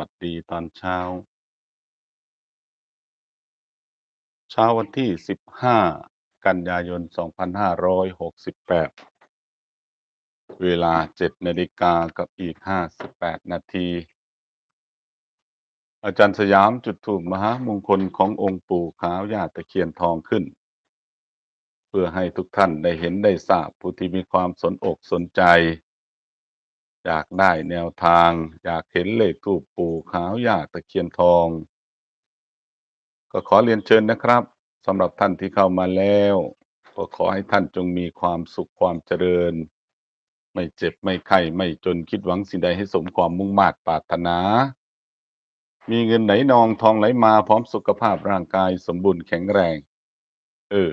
วัสดีตอนเช้า เช้าวันที่ 15 กันยายน 2568 เวลา 7 นาฬิกากับอีก 58 นาที อาจารย์สยามจุดถูกมหามงคลขององค์ปู่ขาวยาตะเคียนทองขึ้น เพื่อให้ทุกท่านได้เห็นได้ทราบผู้ที่มีความสนอกสนใจ อยากได้แนวทาง อยากเห็นเลขทูปปู่ขาวย่าตะเคียนทอง ก็ขอเรียนเชิญนะครับสำหรับท่านที่เข้ามาแล้ว ก็ขอให้ท่านจงมีความสุขความเจริญ ไม่เจ็บไม่ไข้ไม่จนคิดหวังสิ่งใดให้สมความมุ่งมา่ปรารถนา มีเงินไหลนองทองไหลมาพร้อมสุขภาพร่างกายสมบูรณ์แข็งแรง เออ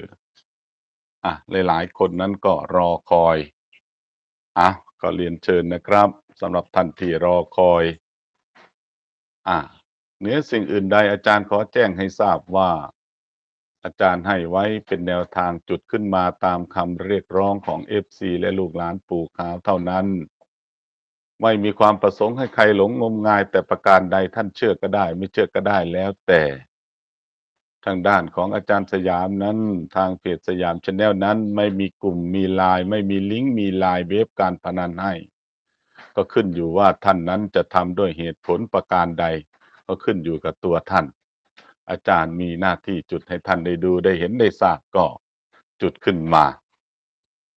อะหลายๆคนนั้นก็รอคอยอะ ก็เรียนเชิญนะครับสำหรับท่านที่รอคอย อะเหนือสิ่งอื่นใดอาจารย์ขอแจ้งให้ทราบว่า อาจารย์ให้ไว้เป็นแนวทางจุดขึ้นมาตามคำเรียกร้องของ FC และลูกหลานปู่ขาวเท่านั้น ไม่มีความประสงค์ให้ใครหลงงมงายแต่ประการใดท่านเชื่อก็ได้ ไม่เชื่อก็ได้แล้วแต่ ทางด้านของอาจารย์สยามนั้นทางเพจสยามชาแนลนั้น ไม่มีกลุ่มมีไลน์ไม่มีลิงก์มีไลน์เว็บการพนันให้ ก็ขึ้นอยู่ว่าท่านนั้นจะทำด้วยเหตุผลประการใด ก็ขึ้นอยู่กับตัวท่าน อาจารย์มีหน้าที่จุดให้ท่านได้ดูได้เห็นได้ทราบก็จุดขึ้นมา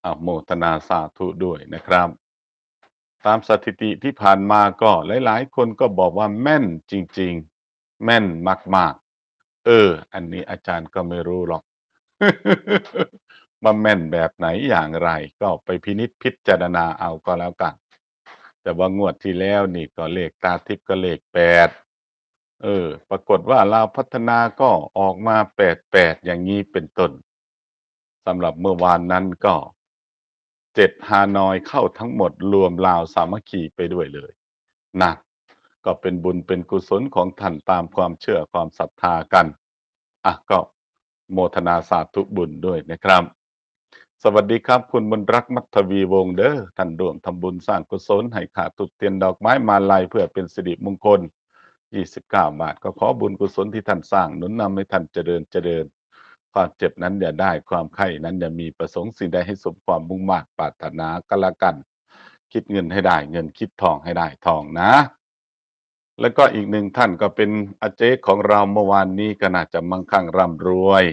อาโมทนาสาธุด้วยนะครับ ตามสถิติที่ผ่านมาก็หลาย ๆ คนก็บอกว่าแม่นจริง ๆ แม่นมาก เออ อันนี้อาจารย์ก็ไม่รู้หรอก ว่าแม่นแบบไหนอย่างไร ก็ไปพินิจพิจารณาเอาก็แล้วกัน แต่ว่างวดที่แล้วนี่ก็เลขตาทิพย์ก็เลขแปดเออ ปรากฏว่าลาวพัฒนาก็ออกมาแปดแปดอย่างนี้เป็นต้นสำหรับเมื่อวานนั้นก็เจ็ดฮานอยเข้าทั้งหมดรวมลาวสามัคคีไปด้วยเลยนะก็เป็นบุญเป็นกุศลของท่านตามความเชื่อความศรัทธากัน อะก็โมทนาสาธุบุญด้วยนะครับ สวัสดีครับ คุณบุญรักมัทวีวงเด้อท่านร่วมทำบุญสร้างกุศลให้ขาดตุกเทียนดอกไม้มาลัยเพื่อเป็นสิริมงคล 29 บาท ก็ขอบุญกุศลที่ท่านสร้างหนุนนำให้ท่านเจริญเจริญ ความเจ็บนั้นอย่าได้ความไข้นั้นอย่ามีประสงค์สิ่งใดให้สมความมุ่งมา่ปรารถนาก็แล้วกัน คิดเงินให้ได้เงินคิดทองให้ได้ทองนะ แล้วก็อีกหนึ่งท่านก็เป็นอาเจกของเราเมื่อวานนี้ก็น่าจะมั่งคั่งร่ำรวย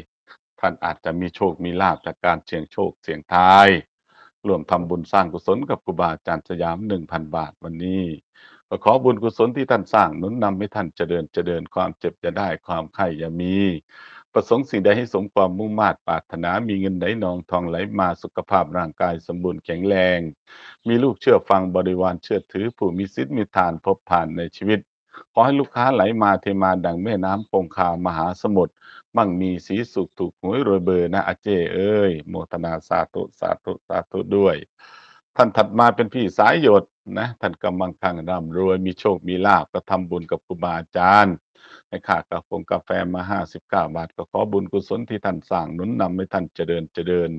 ท่านอาจจะมีโชคมีลาภจากการเสี่ยงโชคเสี่ยงทายรวมทำบุญสร้างกุศลกับครูบาอาจารย์สยามหนึ่งพันบาทวันนี้ก็ขอบุญกุศลที่ท่านสร้างหนุนนำให้ท่านเจริญเจริญความเจ็บจะได้ความไข้อย่ามี ประสงค์สิ่งใดให้สมความมุ่งมา่ปรารถนามีเงินไหลนองทองไหลมาสุขภาพร่างกายสมบูรณ์แข็งแรง มีลูกเชื่อฟังบริวารเชื่อถือผู้มีสิทธิ์มีทานพบผ่านในชีวิต ขอให้ลูกค้าไหลมาเทมาดังแม่น้ำคงคามหาสมุทรมั่งมีสีสุขถูกหวยรวยเบอร์นะอาเจเอ้ยโมทนาสาธุสาธุสาธุด้วย ท่านถัดมาเป็นพี่สายหยดนะท่านกำลังคังร่ำรวยมีโชคมีลาบก็ทำบุญกับครูบาอาจารย์ให้ค่ากาแฟกาแฟมาห้าสิบเก้าบาท ก็ขอบุญกุศลที่ท่านสร้างนุนนำให้ท่านเจริญเจริญ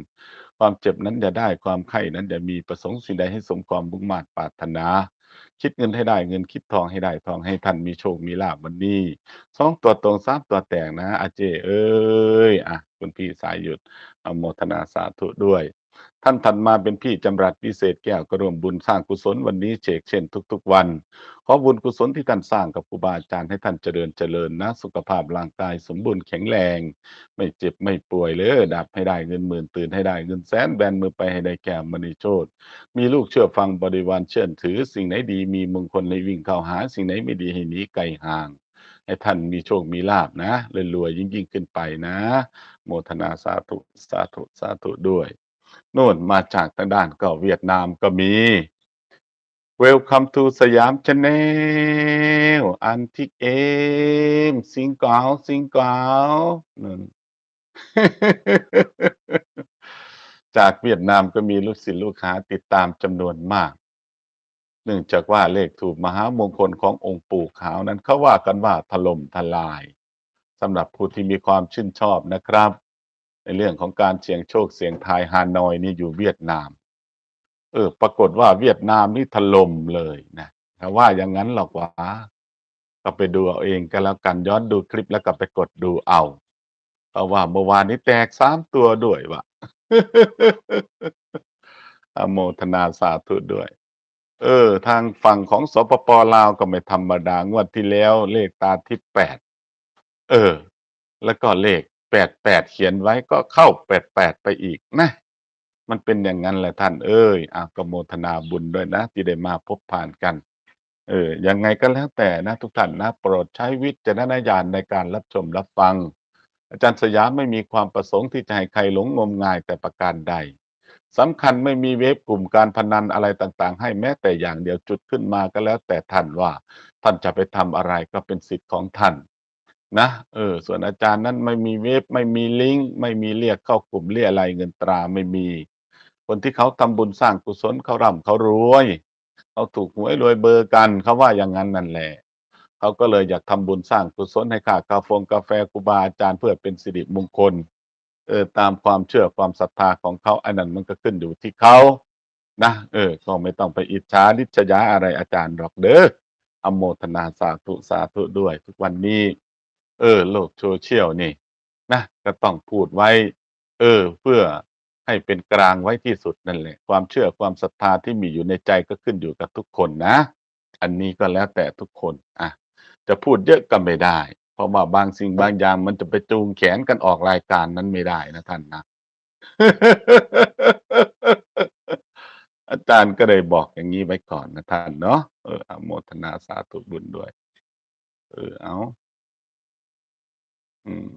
ความเจ็บนั้นอย่าได้ความไข้นั้นอย่ามีประสงค์สิ่งใดให้สมความมุ่งมา่ปรารถนา คิดเงินให้ได้เงินคิดทองให้ได้ทองให้ท่านมีโชคมีลาบวันนี้สองตัวตรงสามตัวแต่งนะอาเจ เอ้ยอะคุณพี่สายหยุดอโมทนาสาธุด้วย ท่านถัดมาเป็นพี่จำรัดวิเศษแก้วก็รวมบุญสร้างกุศลวันนี้เชกเช่นทุก ๆ วัน ขอบุญกุศลที่ท่านสร้างกับครูบาอาจารย์ให้ท่านเจริญเจริญนะ สุขภาพร่างกายสมบูรณ์แข็งแรง ไม่เจ็บไม่ป่วยเลยดับให้ได้เงินหมื่นตื่นให้ได้เงินแสนแบนมือไปให้ได้แก้มมณีโชตมีลูกเชื่อฟังบริวารเชื่อถือ สิ่งไหนดีมีมงคลให้วิ่งเข้าหา สิ่งไหนไม่ดีให้หนีไกลห่างให้ท่านมีโชค มีลาบนะรวยๆยิ่งยิ่งๆขึ้นไปนะ โมทนาสาธุ สาธุ สาธุด้วย โน่นมาจากทางด้านก็เวียดนามก็มี Welcome to สยามชาแนลอันทิกเอมสิงเกาสิงเกานั่นจากเวียดนามก็มีลูกศิษย์ลูกค้าติดตามจำนวนมาก เนื่องจากว่าเลขถูกมหามงคลขององค์ปู่ขาวนั้นเขาว่ากันว่าถล่มทลายสำหรับผู้ที่มีความชื่นชอบนะครับ ในเรื่องของการเสี่ยงโชคเสี่ยงทายฮานอยนี่อยู่เวียดนาม เออ ปรากฏว่าเวียดนามนี่ถล่มเลยนะถ้าว่าอย่างนั้นหรอกวะก็ไปดูเอาเองก็แล้วกันย้อนดูคลิปแล้วก็ไปกดดูเอาเพราะว่าเมื่อวานนี้แตกสามตัวด้วยวะอโมทนาสาธุด้วย เออ ทางฝั่งของสปปลาวก็ไม่ธรรมดางวดที่แล้วเลขตาทิพย์แปดเออ แล้วก็เลข แปดแปดเขียนไว้ก็เข้าแปดแปดไปอีกนะ มันเป็นอย่างนั้นแหละท่านเอ้ยอากโมทนาบุญด้วยนะ ที่ได้มาพบผ่านกัน เออยังไงก็แล้วแต่นะ ทุกท่านนะ โปรดใช้วิจารณญาณในการรับชมรับฟัง อาจารย์สยามไม่มีความประสงค์ที่จะให้ใครหลงงมงายแต่ประการใดสำคัญไม่มีเว็บกลุ่มการพนันอะไรต่างๆ ให้แม้แต่อย่างเดียวจุดขึ้นมาก็แล้วแต่ท่านว่า ท่านจะไปทำอะไรก็เป็นสิทธิ์ของท่าน นะเออ ส่วนอาจารย์นั้นไม่มีเว็บ ไม่มีลิงก์ ไม่มีเรียกเข้ากลุ่มเรียอะไรเงินตราไม่มี คนที่เขาทำบุญสร้างกุศลเขาร่ำเขารวยเขาถูกหวยรวยเบอร์กันเขาว่าอย่างนั้นนั่นแหละเขาก็เลยอยากทำบุญสร้างกุศลให้ค่ากาแฟกาแฟครูบาอาจารย์เพื่อเป็นสิริมงคล เออตามความเชื่อความศรัทธาของเขาอันนั้นมันก็ขึ้นอยู่ที่เขานะเออ ก็ไม่ต้องไปอิจฉาริษยาอะไรอาจารย์หรอกเด้ออโมทนาสาธุสาธุด้วย ทุกวันนี้ เออ โลกโซเชียลนี่นะก็ต้องพูดไว้ เออ เพื่อให้เป็นกลางไว้ที่สุดนั่นแหละ ความเชื่อความศรัทธาที่มีอยู่ในใจก็ขึ้นอยู่กับทุกคนนะ อันนี้ก็แล้วแต่ทุกคนอะจะพูดเยอะก็ไม่ได้ เพราะว่าบางสิ่งบางอย่างมันจะไปจูงแขนกันออกรายการนั้นไม่ได้นะท่านนะอาจารย์ก็เลยบอกอย่างนี้ไว้ก่อนนะท่านเนาะเอออโมทนาสาธุบุญด้วย เออเอา อืม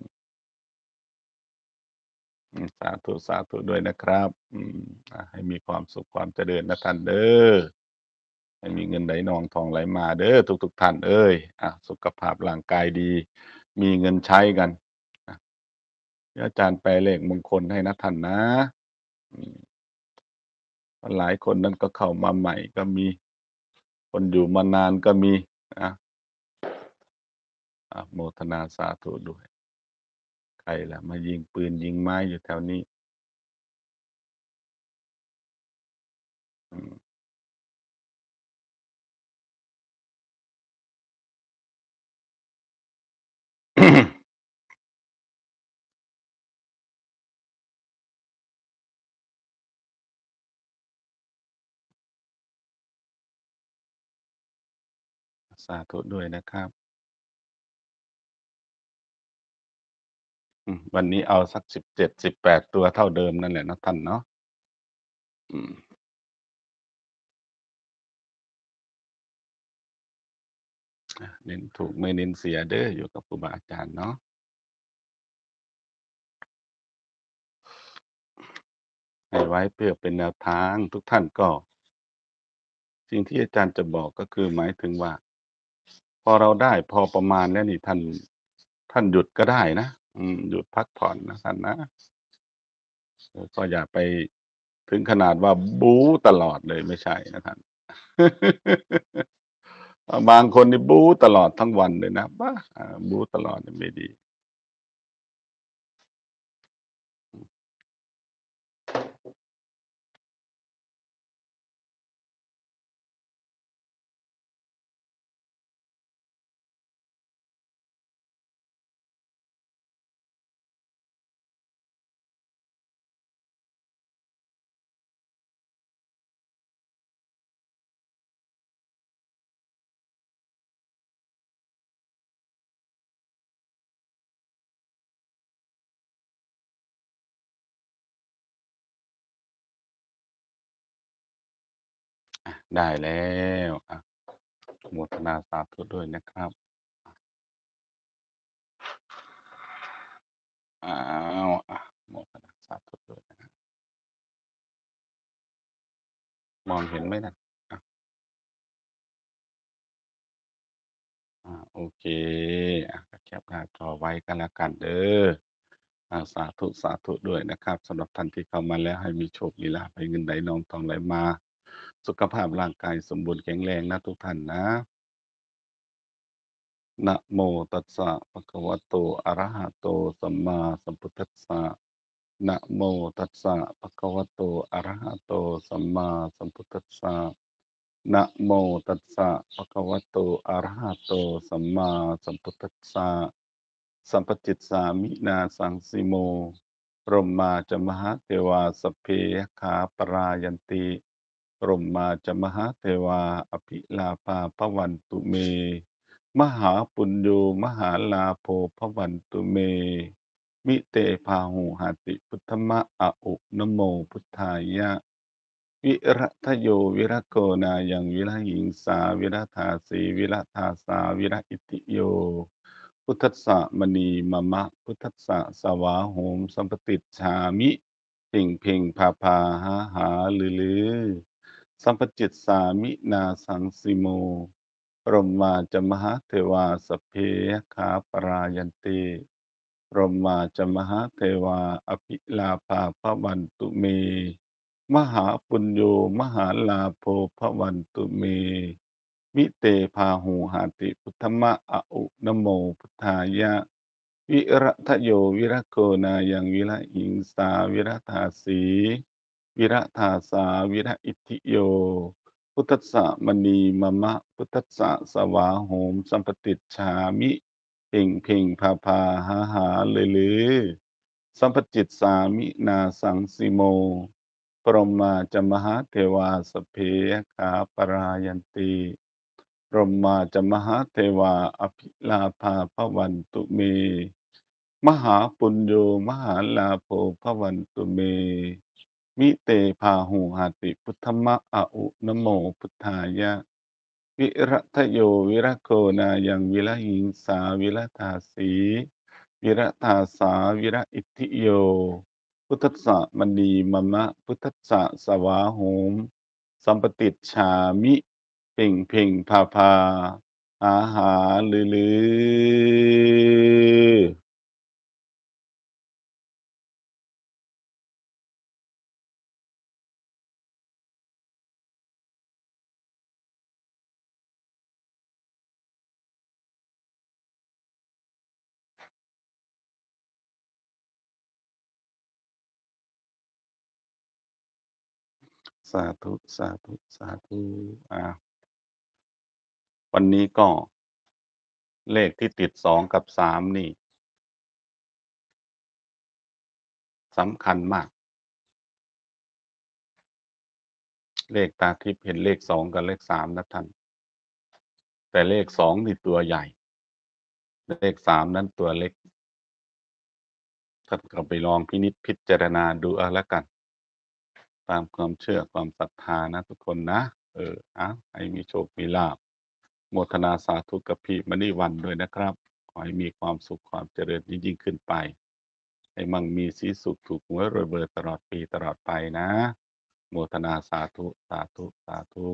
อืมสาธุสาธุด้วยนะครับ อืมอะให้มีความสุขความเจริญนะท่านเด้อให้มีเงินไหลนองทองไหลมาเด้อทุกทุกๆท่านเอ้ยอะสุขภาพร่างกายดี มีเงินใช้กันอะเดี๋ยวอาจารย์แปลเลขมงคลให้นะท่านนะอืมหลายคนนั้นก็เข้ามาใหม่ก็มี คนอยู่มานานก็มีอะอะโมทนาสาธุด้วย ใครล่ะ มายิงปืนยิงไม้อยู่แถวนี้ อืมสาธุด้วยนะครับ วันนี้เอาสักสิบเจ็ดสิบแปดตัวเท่าเดิมนั่นแหละนะท่านเนาะอืมเน้นถูกไม่เน้นเสียเด้ออยู่กับครูบาอาจารย์เนาะให้ไว้เพื่อเป็นแนวทางทุกท่านก็ สิ่งที่อาจารย์จะบอกก็คือหมายถึงว่า พอเราได้พอประมาณแล้วนี่ท่านท่านหยุดก็ได้นะ อืมหยุดพักผ่อนนะท่านนะก็อย่าไปถึงขนาดว่าบู๊ตลอดเลยไม่ใช่นะท่าน บางคนนี่บู๊ตลอดทั้งวันเลยนะบ้าอ่าบู๊ตลอดเนี่ยไม่ดี อะได้แล้วอะโมทนาสาธุด้วยนะครับอ้าวอะโมทนาสาธุด้วยนะมองเห็นไหมน่ะ?อะอาโอเคอะแคปหน้าจอไว้ก็แล้วกันเด้ออาสาธุสาธุด้วยนะครับสำหรับท่านที่เข้ามาแล้วให้มีโชคมีลาภให้เงินไหลนองทองไหลมา สุขภาพร่างกายสมบูรณ์แข็งแรงนะทุกท่านนะนะโมตัสสะภะคะวะโตอะระหะโตสัมมาสัมพุทธัสสะนะโมตัสสะภะคะวะโตอะระหะโตสัมมาสัมพุทธัสสะนะโมตัสสะภะคะวะโตอะระหะโตสัมมาสัมพุทธัสสะสัมปจิตสามินาสังสิโมพรหมาจมหาเทวาสเพขาปรายันติ พรหมาจะมหาเทวา อภิลาภาพวันตุเม มหาปุญโญมหาลาโภพวันตุเม มิเตพาหุหาติพุทธมะอะอุนโมพุทธายะ วิรัตโยวิรโกนายังวิรหิงสาวิรธาสีวิรธาสาวิรอิติโย พุทธัสสะมณีมะมะ พุทธัสสะสวาโหมสัมปติชามิเพ่งเพ่งพาพาหาหาลือ สัมปจิตสามินาสังสิโมพรหมาจะมหาเทวาสเพขาปรายันติพรหมาจะมหาเทวาอภิลาภาพวันตุเม มหาปุญโญมหาลาโภพวันตุเมมิเตพาหูหาติพุทธมะออุนโมพุทธายะ วิรัตโยวิรโกนายังวิระหิงสาวิรธาสี วิระธาสาวิระอิทิโย พุทธัสสะมณีมะมะ พุทธัสสะสวาโหม สัมปติชามิ เพ่งเพ่งพาพาหาหาเลยลือสัมปจิตสามินาสังสิโม ปรมาจะมหาเทวาสเพขาปรายันติปรมาจะมหาเทวาอภิลาภาพวันตุเม มหาปุญโญมหาลาโภพวันตุเม มิเตพาหูหาติ พุทธมะอะอุนโมพุทธายะ วิรัตโยวิรโกนายังวิรหิงสาวิรธาสี วิรธาสาวิรอิทิโย พุทธัสสะมณีมมะ พุทธัสสะสวาโหม สัมปติชามิ เพ่งเพ่งพาพาหาหาลือลือ สาธุ สาธุ สาธุ อ่า วันนี้ก็ เลขที่ติดสองกับสามนี่สำคัญมาก เลขตาทิพย์เห็นเลขสองกับเลขสามนะท่าน แต่เลขสองนี่ตัวใหญ่ เลขสามนั้นตัวเล็ก ท่านก็ไปลองพินิจพิจารณาดูเอาละกัน ตามความเชื่อความศรัทธานะทุกคนนะ เอออะให้มีโชค มีลาบโมทนาสาธุกับพี่มณีวันด้วยนะครับ ขอให้มีความสุขความเจริญยิ่งขึ้นไป ให้มั่งมีสีสุขถูกหวยรวยเบอร์ตลอดปีตลอดไปนะ โมทนาสาธุ สาธุ สาธุ